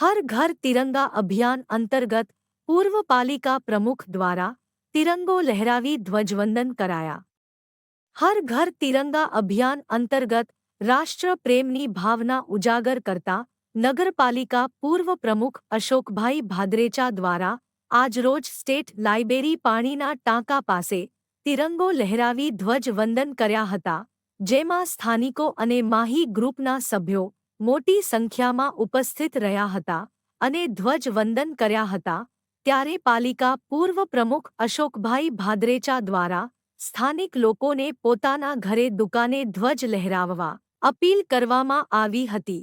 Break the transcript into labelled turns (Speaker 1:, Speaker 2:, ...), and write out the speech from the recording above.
Speaker 1: હર ઘર તિરંગા અભિયાન અંતર્ગત પૂર્વ પાલિકા પ્રમુખ દ્વારા તિરંગો લહેરાવી ધ્વજવંદન કરાયા. હર ઘર તિરંગા અભિયાન અંતર્ગત રાષ્ટ્રપ્રેમની ભાવના ઉજાગર કરતા નગરપાલિકા પૂર્વ પ્રમુખ અશોકભાઈ ભાદરેચા દ્વારા આજરોજ સ્ટેટ લાઇબ્રેરી પાણીના ટાંકા પાસે તિરંગો લહેરાવી ધ્વજવંદન કર્યા હતા, જેમાં સ્થાનિકો અને માહી ગ્રુપના સભ્યો મોટી સંખ્યામાં ઉપસ્થિત રહ્યા હતા અને ધ્વજવંદન કર્યા હતા, ત્યારે પાલિકા પૂર્વ પ્રમુખ અશોકભાઈ ભાદરેચા દ્વારા સ્થાનિક લોકોને પોતાના ઘરે દુકાને ધ્વજ લહેરાવવા અપીલ કરવામાં આવી હતી.